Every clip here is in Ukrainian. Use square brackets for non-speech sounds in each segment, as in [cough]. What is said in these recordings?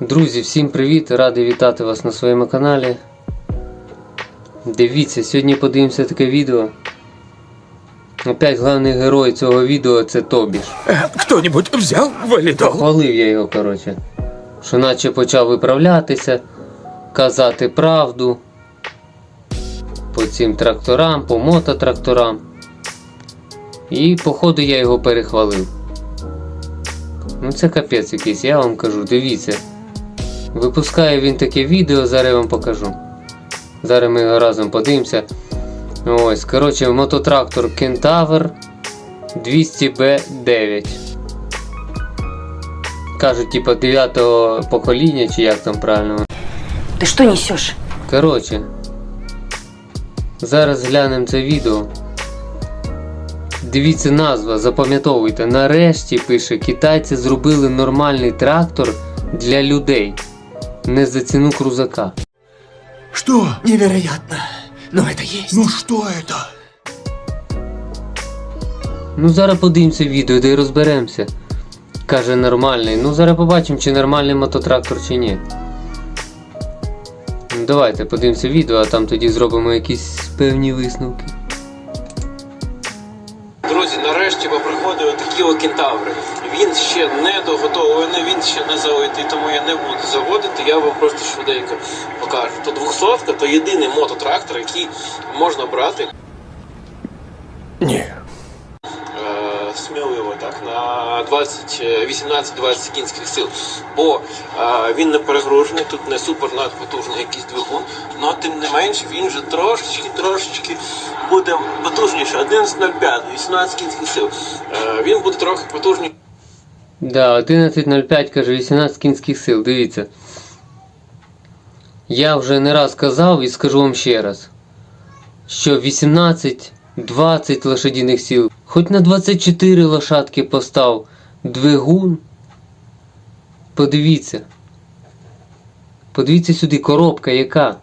Друзі, всім привіт! Радий вітати вас на своєму каналі. Дивіться, сьогодні подивимося таке відео. Опять головний герой цього відео це Тобіш. Э, Кто-нибудь взял валидол? Хвалив я його, коротше. Що наче почав виправлятися, казати правду по цим тракторам, по мототракторам. І походу я його перехвалив. Ну це капець якийсь, я вам кажу, дивіться. Випускає він таке відео, зараз я вам покажу. Зараз ми його разом подивимося. Ось, коротше, мототрактор Кентавр 200B9. Кажуть, типа 9 покоління, чи як там правильно. Ты что несешь? Коротше. Зараз глянемо це відео. Дивіться назва, запам'ятовуйте. Нарешті пише, китайці зробили нормальний трактор для людей. Не за ціну крузака. Что? Невероятно. Но это есть. Ну что это? Ну зараз подивимося відео, де й розберемося. Каже нормальний. Ну зараз побачимо, чи нормальний мототрактор, чи ні. Ну, давайте подивимося відео, а там тоді зробимо якісь певні висновки. Друзі, нарешті поприходили такі о кентаври. Він ще не доготовлений, він ще не залитий, тому я не буду заводити. Я вам просто швиденько покажу. То 200 то єдиний мототрактор, який можна брати Не. е, сміливо так на 20, е, 18-20 кінських сил. Бо е, він не перегружений, тут не супер надпотужний якийсь двигун, але тим не менш він вже трошечки, трошечки буде потужніше. 11,05, 18 кінських сил. Е, він буде трохи потужніший. Да, 11.05 каже 18 кінських сил. Дивіться. Я вже не раз казав і скажу вам ще раз, що 18-20 лошадиних сил, хоч на 24 лошадки постав двигун. Подивіться. Подивіться сюди, коробка яка.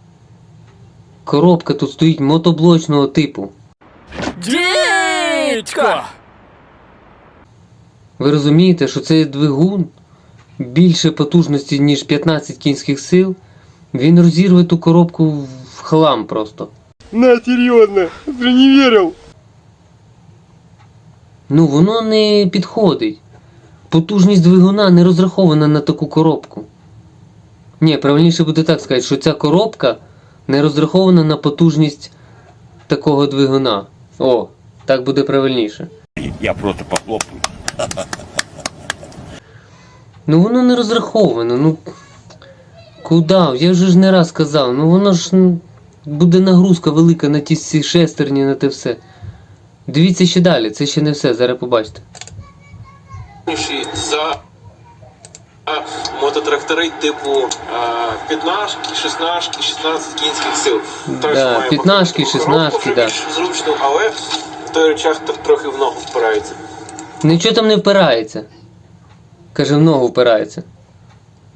Коробка тут стоїть мотоблочного типу. Дідько! Ви розумієте, що цей двигун більше потужності, ніж 15 кінських сил, він розірве ту коробку в хлам просто. На, серьезно, ты не верил? Ну, воно не підходить. Потужність двигуна не розрахована на таку коробку. Ні, правильніше буде так сказати, що ця коробка не розрахована на потужність такого двигуна. О, так буде правильніше. Я просто похлопаю. Ну воно не розраховано. Ну куди? Я вже ж не раз казав, ну воно ж буде нагрузка велика на ті всі шестерні, на те все. Дивіться ще далі, це ще не все, зараз побачите. за мототрактори типу а, 15, 16, 16 кінських сил. Да, має 15, коробку 16, вже да. зручно, але в той речах трохи в ногу впирається. Нічого там не впирається. Каже, в ногу впирається.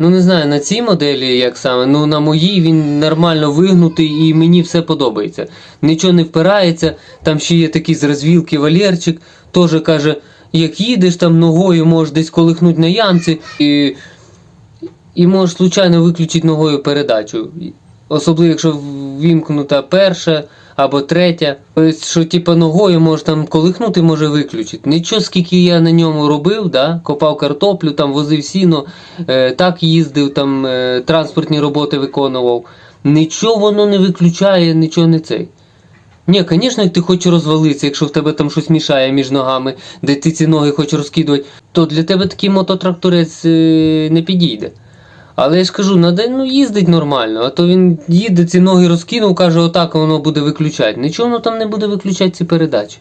Ну не знаю, на цій моделі як саме, ну на моїй він нормально вигнутий і мені все подобається. Нічого не впирається, там ще є такий з розвілки Валерчик, теж каже, як їдеш там ногою, можеш десь колихнуть на ямці і, і можеш случайно виключити ногою передачу. Особливо, якщо вімкнута перша або третя. Тобто, що типу ногою може там колихнути, може виключити. Нічого, скільки я на ньому робив, да? копав картоплю, там возив сіно, е, так їздив, там е, транспортні роботи виконував. Нічого воно не виключає, нічого не цей. Ні, звісно, ти хочеш розвалитися, якщо в тебе там щось мішає між ногами, де ти ці ноги хочеш розкидувати, то для тебе такий мототракторець е, не підійде. Але я ж кажу, надо ну, їздить нормально, а то він їде, ці ноги розкинув, каже, отак воно буде виключати. Нічого воно там не буде виключати ці передачі.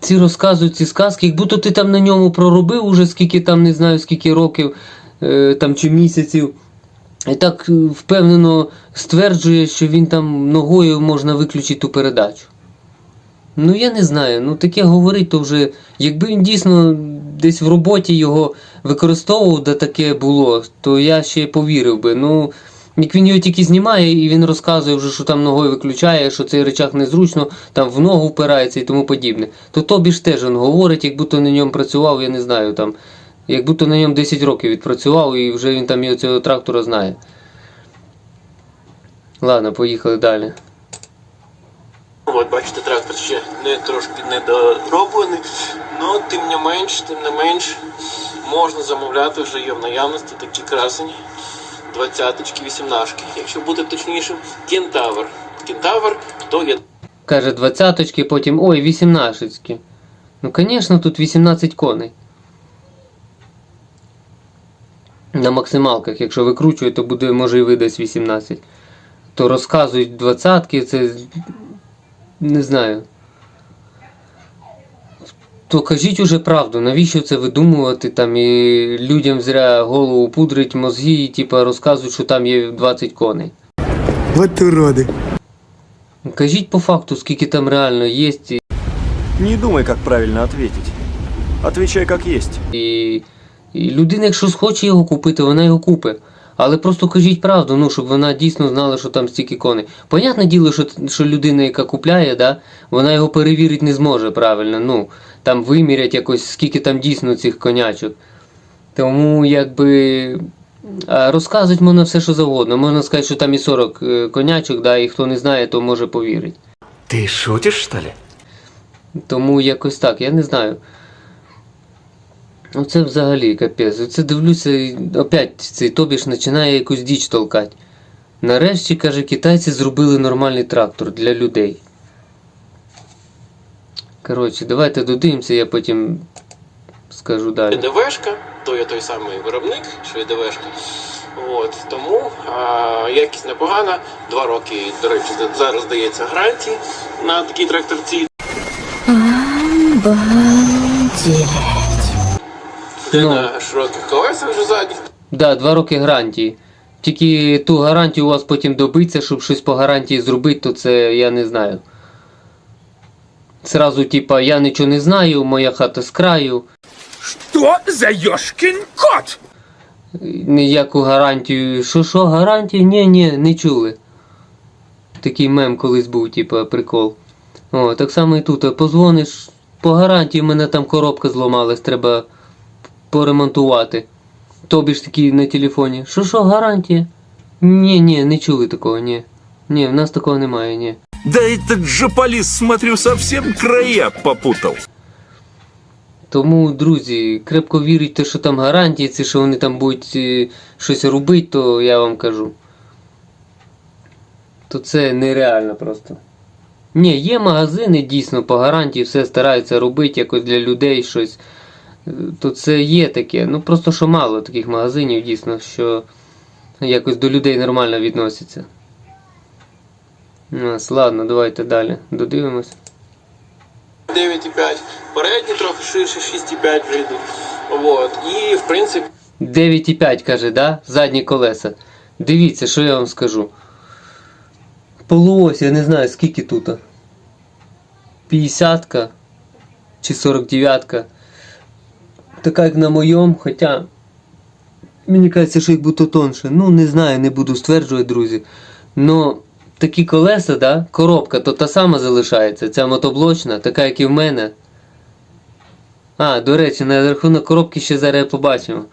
Ці розказують ці сказки, як будто ти там на ньому проробив уже скільки там, не знаю, скільки років е, там, чи місяців. І так е, впевнено стверджує, що він там ногою можна виключити ту передачу. Ну я не знаю, ну таке говорить, то вже якби він дійсно десь в роботі його використовував, де таке було, то я ще повірив би. Ну, як він його тільки знімає і він розказує вже, що там ногою виключає, що цей речах незручно, там в ногу впирається і тому подібне. То тобі ж теж він говорить, як будто на ньому працював, я не знаю, там Як будто на ньому 10 років відпрацював і вже він там і цього трактора знає. Ладно, поїхали далі. От бачите, трактор ще не трошки недороблений, але тим не менш, тим не менш, можна замовляти вже є в наявності такі красені. Двадцяточки, вісімнашки. Якщо бути точнішим, кентавр. Кентавр то є Каже двадцяточки, потім ой, вісімнадцятки. Ну, звісно, тут 18 коней. На максималках, якщо викручує, то буде, може і видасть 18. То розказують двадцятки, це. Не знаю. То кажіть уже правду, навіщо це видумувати там і людям зря голову пудрить мозги і типа розказують, що там є 20 коней. Вот уроды. Кажіть по факту, скільки там реально є, Не думай, как правильно ответить. Отвечай как есть. І, і людина, якщо схоче його купити, вона його купить. Але просто кажіть правду, ну, щоб вона дійсно знала, що там стільки коней. Понятне діло, що, що людина, яка купляє, да, вона його перевірити не зможе правильно. Ну, там вимірять якось, скільки там дійсно цих конячок. Тому якби. а Розказувати можна все, що завгодно. Можна сказати, що там і 40 е, конячок, да, і хто не знає, то може повірить. Ты шутишь, что ли? Тому якось так, я не знаю. Оце взагалі капець. Оце дивлюся, і опять цей Тобіш починає якусь діч толкати. Нарешті, каже, китайці зробили нормальний трактор для людей. Коротше, давайте додивимося, я потім скажу далі. ДВшка, то є той самий виробник, що є ДВшка. От, тому а, якість непогана. Два роки, до речі, зараз дається гарантії на такий тракторці. Це Ну. на широких колесах вже задніх. Да, два роки гарантії. Тільки ту гарантію у вас потім добиться, щоб щось по гарантії зробити, то це я не знаю. Сразу, типа, я нічого не знаю, моя хата з краю. Что за ёшкин кот? Ніяку гарантію. Що що, гарантію? Ні, ні, не чули. Такий мем колись був, типа, прикол. О, так само і тут. Позвониш, по гарантії в мене там коробка зламалась, треба поремонтувати. Тобі ж такий на телефоні. Що що, гарантія? Ні, ні, не чули такого, ні. Ні, в нас такого немає, ні. Да этот жополис, смотрю, совсем края попутал. Тому, друзі, крепко вірить, те, що там гарантії, ці, що вони там будуть е, щось робити, то я вам кажу. То це нереально просто. Ні, є магазини дійсно по гарантії, все стараються робити якось для людей щось. То це є таке. Ну просто що мало таких магазинів, дійсно, що якось до людей нормально відносяться. Нас, ладно, давайте далі. Додивимось. 9,5. Передні трохи ширше, 6,5 вже йдуть. От. І в принципі 9,5 каже, да? Задні колеса. Дивіться, що я вам скажу. Полуось, я не знаю, скільки тут. 50 чи 49. Така як на моєму, хоча. Мені кажеться, що їх буде тонше. Ну, не знаю, не буду стверджувати, друзі. Но такі колеса, да? коробка, то та сама залишається. Ця мотоблочна, така, як і в мене. А, до речі, на рахунок коробки ще зараз побачимо.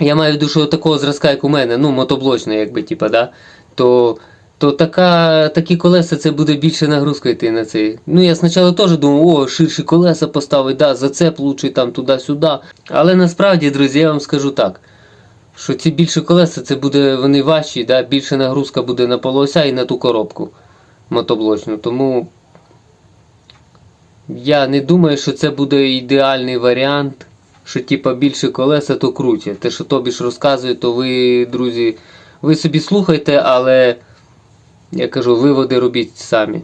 Я маю в що такого зразка, як у мене, ну, мотоблочна, якби, типа, да? То, то така, такі колеса це буде більше нагрузка йти на цей. Ну, я спочатку теж думав, о, ширші колеса поставить, да, зацеп лучший там туди-сюди. Але насправді, друзі, я вам скажу так. Що ці більше колеса, це буде вони важчі, да? більше нагрузка буде на полося і на ту коробку мотоблочну. Тому я не думаю, що це буде ідеальний варіант, що типа більше колеса, то круче. Те, що тобі ж розказує, то ви, друзі, ви собі слухайте, але я кажу, виводи робіть самі.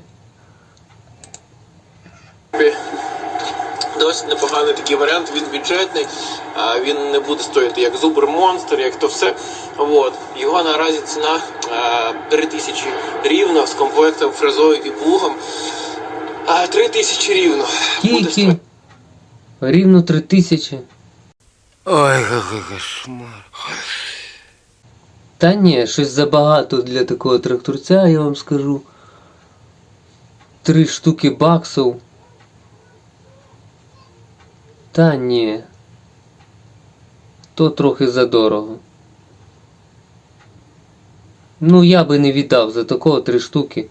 досить непоганий такий варіант, він бюджетний, а він не буде стоїти як Зубр Монстр, як то все. От. Його наразі ціна а, 3 тисячі рівно з комплектом фрезою і плугом. А 3 тисячі рівно. Буде Тільки рівно 3 тисячі. Ой, кошмар. Та ні, щось забагато для такого тракторця, я вам скажу. Три штуки баксів. Та ні. то трохи задорого. Ну, я би не віддав за такого три штуки.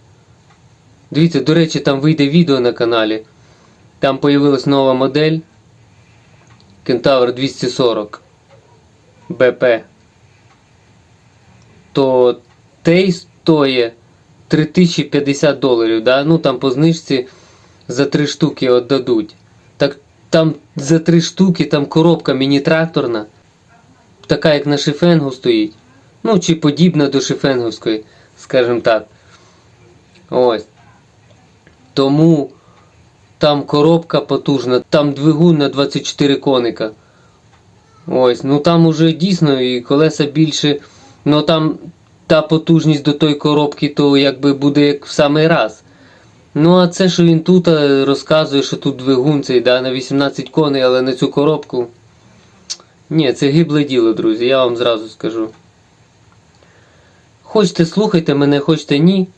Дивіться, до речі, там вийде відео на каналі. Там появилась нова модель. Кентавр 240 БП. То той стоїть 3050 доларів. Да? Ну там по знижці за три штуки віддадуть. Так там за три штуки там коробка міні-тракторна. Така як на шифенгу стоїть. Ну, чи подібна до шифенговської, скажімо так. Ось. Тому там коробка потужна, там двигун на 24 коника. Ось, ну там уже дійсно і колеса більше. Ну там та потужність до тої коробки, то якби буде як в самий раз. Ну, а це, що він тут е, розказує, що тут двигун цей да, на 18 коней, але на цю коробку. Ні, це гибле діло, друзі, я вам зразу скажу. Хочете слухайте мене, хочете ні.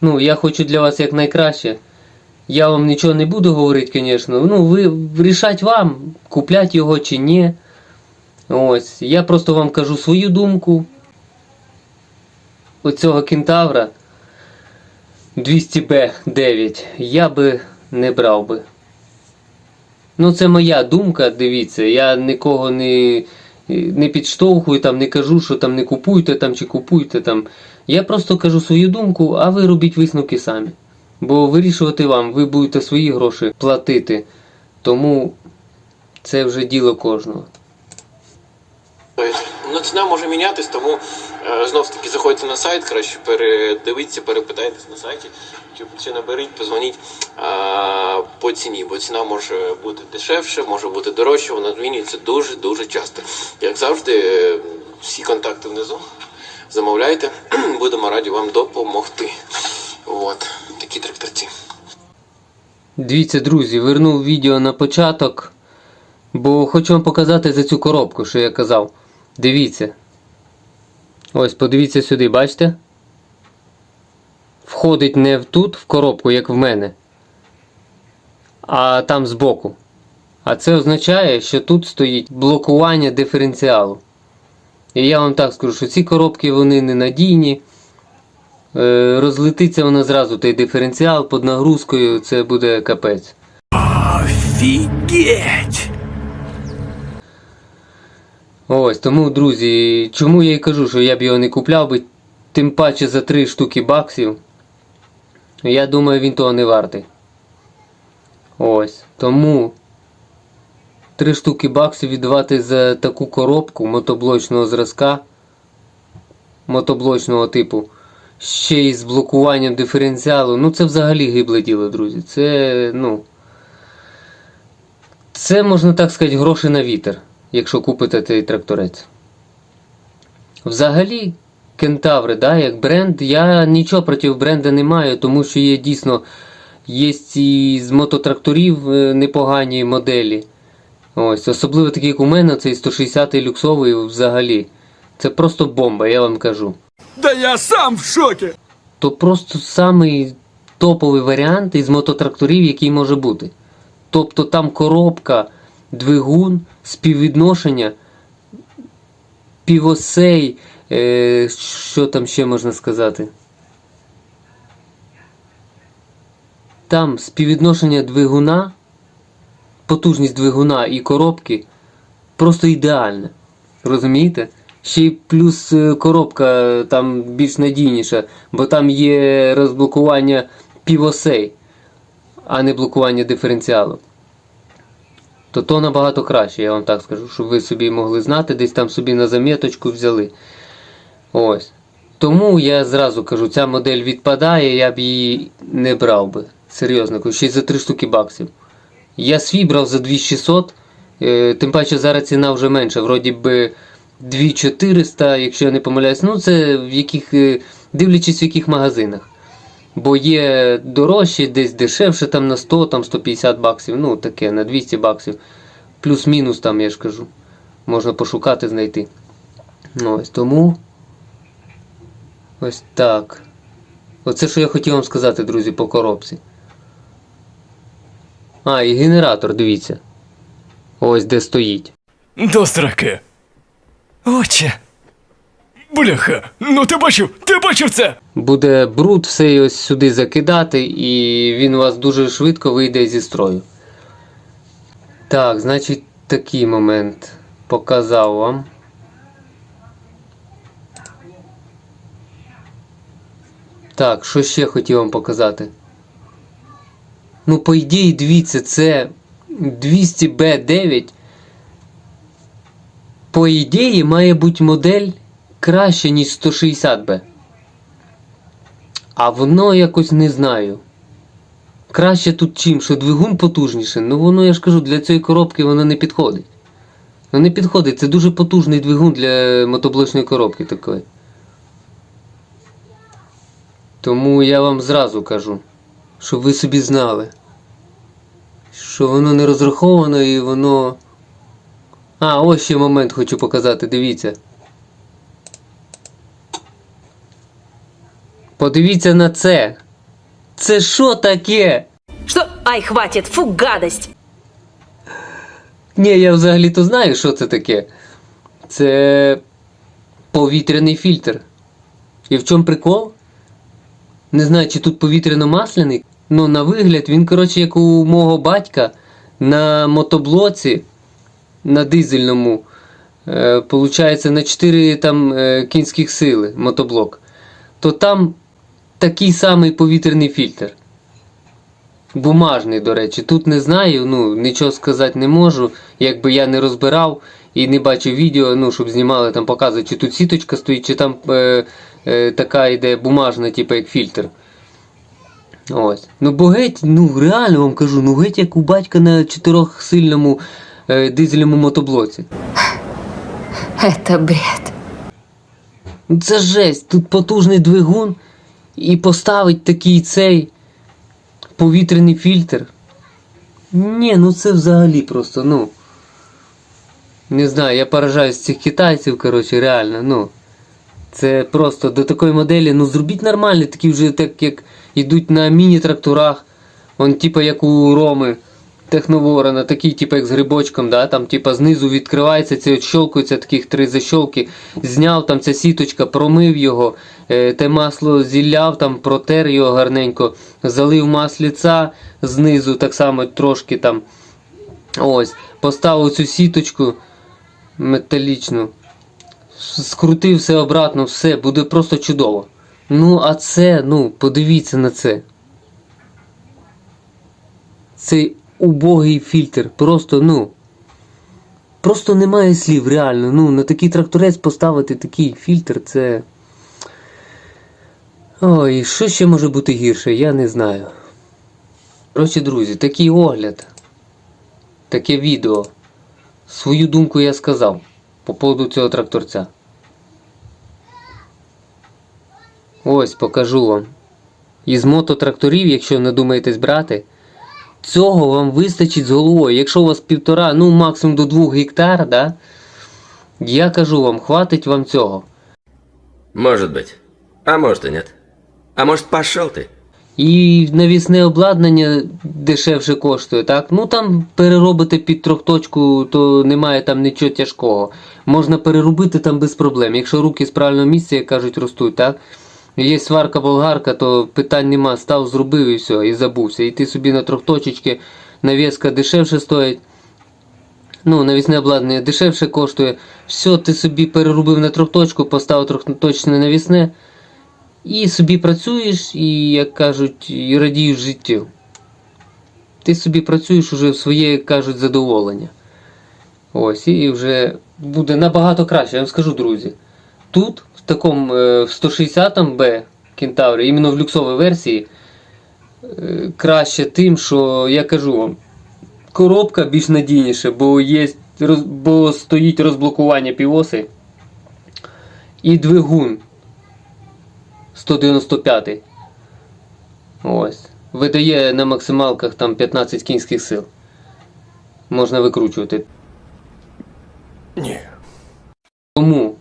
Ну, я хочу для вас якнайкраще. Я вам нічого не буду говорити, звісно. Ну, ви рішать вам, куплять його чи ні. Ось. Я просто вам кажу свою думку. Оцього кентавра 200B9 я би не брав би. Ну, це моя думка, дивіться, я нікого не, не підштовхую, там, не кажу, що там не купуйте там чи купуйте там. Я просто кажу свою думку, а ви робіть висновки самі. Бо вирішувати вам, ви будете свої гроші платити. Тому це вже діло кожного. Ну, ціна може мінятись, тому знов таки заходьте на сайт, краще передивіться, перепитайтесь на сайті, чи, наберіть, позвоніть по ціні, бо ціна може бути дешевше, може бути дорожче, вона змінюється дуже-дуже часто. Як завжди, е, всі контакти внизу. Замовляйте, [clears throat] будемо раді вам допомогти. От, такі тракторці. Дивіться, друзі, вернув відео на початок, бо хочу вам показати за цю коробку, що я казав. Дивіться. Ось, подивіться сюди, бачите? Входить не тут, в коробку, як в мене, а там збоку. А це означає, що тут стоїть блокування диференціалу. І я вам так скажу, що ці коробки вони ненадійні. Е, розлетиться вона зразу той диференціал під нагрузкою, це буде капець. Офигеть! Ось тому, друзі, чому я і кажу, що я б його не купляв би, тим паче за 3 штуки баксів. Я думаю, він того не вартий. Ось. Тому 3 штуки баксів віддавати за таку коробку мотоблочного зразка, мотоблочного типу, ще й з блокуванням диференціалу. Ну це взагалі гибле діло, друзі. Це, ну. Це, можна так сказати, гроші на вітер, якщо купите цей тракторець. Взагалі, кентаври, да, як бренд, я нічого проти бренда не маю, тому що є дійсно є і з мототракторів е, непогані моделі. Ось, особливо такі, як у мене, цей 160-й люксовий взагалі. Це просто бомба, я вам кажу. Да я сам в шоке! То просто самий топовий варіант із мототракторів, який може бути. Тобто там коробка, двигун, співвідношення, півосей, е, що там ще можна сказати? Там співвідношення двигуна, потужність двигуна і коробки просто ідеальне. Розумієте? Ще й плюс е, коробка там більш надійніша, бо там є розблокування півосей, а не блокування диференціалу. То то набагато краще, я вам так скажу, щоб ви собі могли знати, десь там собі на заміточку взяли. Ось. Тому я зразу кажу, ця модель відпадає, я б її не брав би. Серйозно, ще й за 3 штуки баксів. Я свій брав за 2600, е, тим паче зараз ціна вже менша, вроді би 2400, якщо я не помиляюсь. Ну, це в яких, е, дивлячись в яких магазинах. Бо є дорожчі, десь дешевше, там на 100, там 150 баксів, ну таке, на 200 баксів. Плюс-мінус там, я ж кажу. Можна пошукати, знайти. Ну, ось тому. Ось так. Оце, що я хотів вам сказати, друзі, по коробці. А, і генератор, дивіться. Ось де стоїть. До строки. Отче. Бляха, ну ти бачив, ти бачив це? Буде бруд все ось сюди закидати, і він у вас дуже швидко вийде зі строю. Так, значить, такий момент показав вам. Так, що ще хотів вам показати? Ну, по ідеї, дивіться, це 200B9. По ідеї, має бути модель краще, ніж 160B. А воно якось не знаю. Краще тут чим, що двигун потужніше, ну воно, я ж кажу, для цієї коробки воно не підходить. Ну не підходить, це дуже потужний двигун для мотоблочної коробки такої. Тому я вам зразу кажу, щоб ви собі знали, що воно не розраховано і воно. А, ось ще момент хочу показати, дивіться. Подивіться на це. Це що таке? Что? Ай, хватит, фу, гадость. Ні, я взагалі-то знаю, що це таке. Це повітряний фільтр. І в чому прикол? Не знаю, чи тут повітряно-масляний, але на вигляд він, коротше, як у мого батька на мотоблоці на дизельному. Е, получається на 4 там, е, кінських сили мотоблок. То там такий самий повітряний фільтр. Бумажний, до речі. Тут не знаю, ну нічого сказати не можу. Якби я не розбирав і не бачив відео, ну, щоб знімали там, показують, чи тут сіточка стоїть, чи там е, е, така йде бумажна, типу як фільтр. Ось. Ну, бо геть, ну реально вам кажу, ну геть як у батька на чотирьохсильному е, дизельному мотоблоці. Это бред. Ну, Це жесть, тут потужний двигун і поставить такий цей повітряний фільтр. Ні, ну це взагалі просто, ну. Не знаю, я поражаюсь цих китайців, коротше, реально, ну. Це просто до такої моделі, ну зробіть нормально, такі вже так як йдуть на міні-тракторах. Он, типа як у Роми Техноворона, такий, типа як з грибочком, да? там типа знизу відкривається, це от щелкується таких три защолки. Зняв там ця сіточка, промив його, е, те масло зілляв, там протер його гарненько, залив масліця знизу, так само трошки там. Ось, поставив цю сіточку металічну скрутив все обратно, все, буде просто чудово. Ну, а це, ну, подивіться на це. Цей убогий фільтр. Просто, ну. Просто немає слів, реально. Ну, на такий тракторець поставити такий фільтр, це. Ой, що ще може бути гірше, я не знаю. Коротше, друзі, такий огляд. Таке відео. Свою думку я сказав по поводу цього тракторця. Ось покажу вам. Із мототракторів, якщо не думаєтесь брати, цього вам вистачить з головою. Якщо у вас півтора, ну максимум до двох гектар, да, я кажу вам, хватить вам цього. Может быть. А может и нет. А может, пошел ты? І навісне обладнання дешевше коштує, так? Ну там переробити під трьохточку, то немає там нічого тяжкого. Можна переробити там без проблем. Якщо руки з правильного місця, як кажуть, ростуть, так? Є сварка болгарка, то питань нема, став, зробив і все, і забувся. І ти собі на трьохточечки навіска дешевше стоїть. Ну, навісне обладнання дешевше коштує. Все, ти собі переробив на трьохточку, поставив трьохточне навісне. І собі працюєш, і, як кажуть, і радієш життю. Ти собі працюєш уже в своє, як кажуть, задоволення. Ось, і вже буде набагато краще. Я вам скажу, друзі. Тут, в такому е, в 160 Б Кентаврі, іменно в люксовій версії, е, краще тим, що я кажу вам, коробка більш надійніша, бо є, бо стоїть розблокування півоси і двигун 195. Ось. Видає на максималках там 15 кінських сил. Можна викручувати. Ні. Тому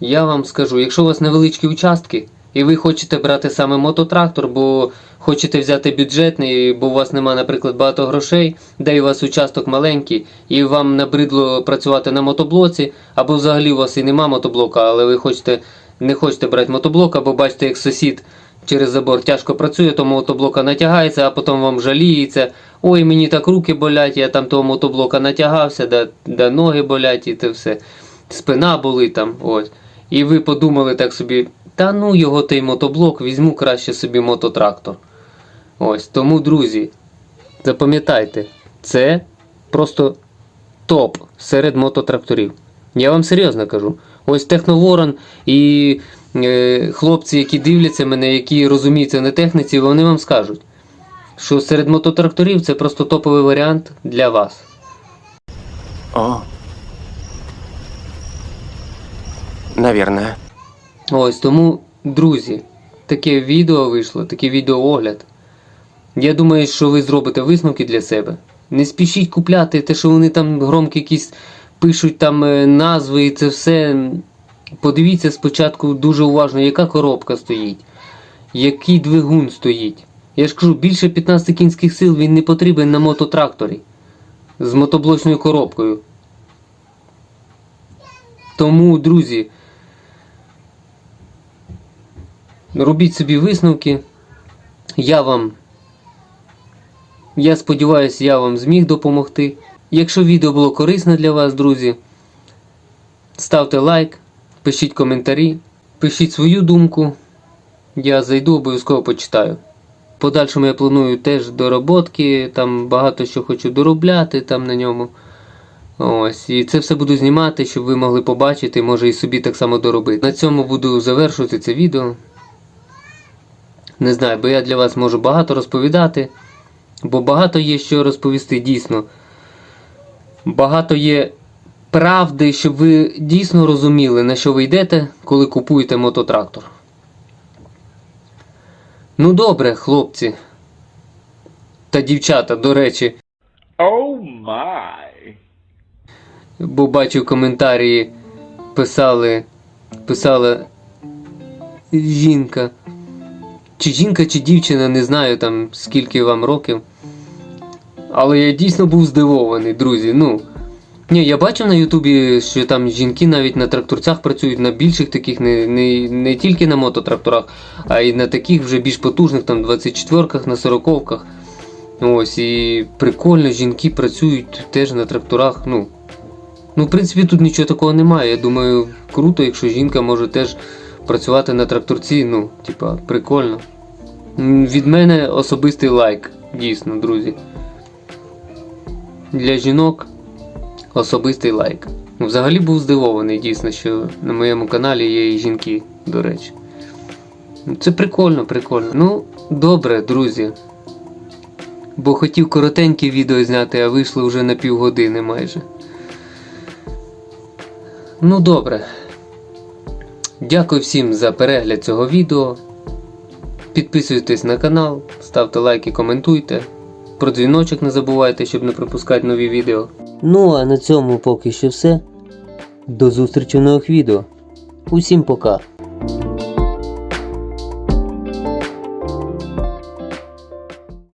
я вам скажу, якщо у вас невеличкі участки і ви хочете брати саме мототрактор, бо хочете взяти бюджетний, бо у вас нема, наприклад, багато грошей, де у вас участок маленький, і вам набридло працювати на мотоблоці, або взагалі у вас і нема мотоблока, але ви хочете, не хочете брати мотоблок, або бачите, як сусід через забор тяжко працює, то мотоблока натягається, а потім вам жаліється. Ой, мені так руки болять, я там того мотоблока натягався, де, де ноги болять і те все. Спина болить там. Ось. І ви подумали так собі, та ну його той мотоблок, візьму краще собі мототрактор. Ось, тому, друзі, запам'ятайте, це просто топ серед мототракторів. Я вам серйозно кажу. Ось Техноворон і е, хлопці, які дивляться мене, які розуміються на техніці, вони вам скажуть, що серед мототракторів це просто топовий варіант для вас. О. Наверное. Ось тому, друзі, таке відео вийшло, такий відеоогляд. Я думаю, що ви зробите висновки для себе. Не спішіть купляти те, що вони там громкі якісь пишуть там е, назви і це все. Подивіться спочатку дуже уважно, яка коробка стоїть, який двигун стоїть. Я ж кажу, більше 15 кінських сил він не потрібен на мототракторі з мотоблочною коробкою. Тому, друзі, робіть собі висновки. Я вам. Я сподіваюся, я вам зміг допомогти. Якщо відео було корисне для вас, друзі, ставте лайк, пишіть коментарі, пишіть свою думку. Я зайду, обов'язково почитаю. Подальшому я планую теж дороботки, там багато що хочу доробляти там на ньому. Ось, і це все буду знімати, щоб ви могли побачити, може і собі так само доробити. На цьому буду завершувати це відео. Не знаю, бо я для вас можу багато розповідати, бо багато є що розповісти дійсно. Багато є правди, щоб ви дійсно розуміли, на що ви йдете, коли купуєте мототрактор. Ну добре, хлопці. Та дівчата, до речі. Бо бачив коментарі, писали, писала жінка. Чи жінка, чи дівчина, не знаю там скільки вам років. Але я дійсно був здивований, друзі. Ну. Ні, я бачив на Ютубі, що там жінки навіть на тракторцях працюють на більших таких, не, не, не тільки на мототракторах, а й на таких вже більш потужних, там 24-ках, на 40-ках. Ось, і прикольно, жінки працюють теж на тракторах. Ну, ну, в принципі, тут нічого такого немає. Я думаю, круто, якщо жінка може теж працювати на тракторці, ну, типа, прикольно. Від мене особистий лайк, дійсно, друзі. Для жінок особистий лайк. Взагалі був здивований, дійсно, що на моєму каналі є і жінки, до речі. Це прикольно, прикольно. Ну, добре, друзі. Бо хотів коротеньке відео зняти, а вийшло вже на півгодини майже. Ну добре. Дякую всім за перегляд цього відео. Підписуйтесь на канал, ставте лайки, коментуйте. Про дзвіночок не забувайте, щоб не пропускати нові відео. Ну а на цьому поки що все. До зустрічі в нових відео. Усім пока.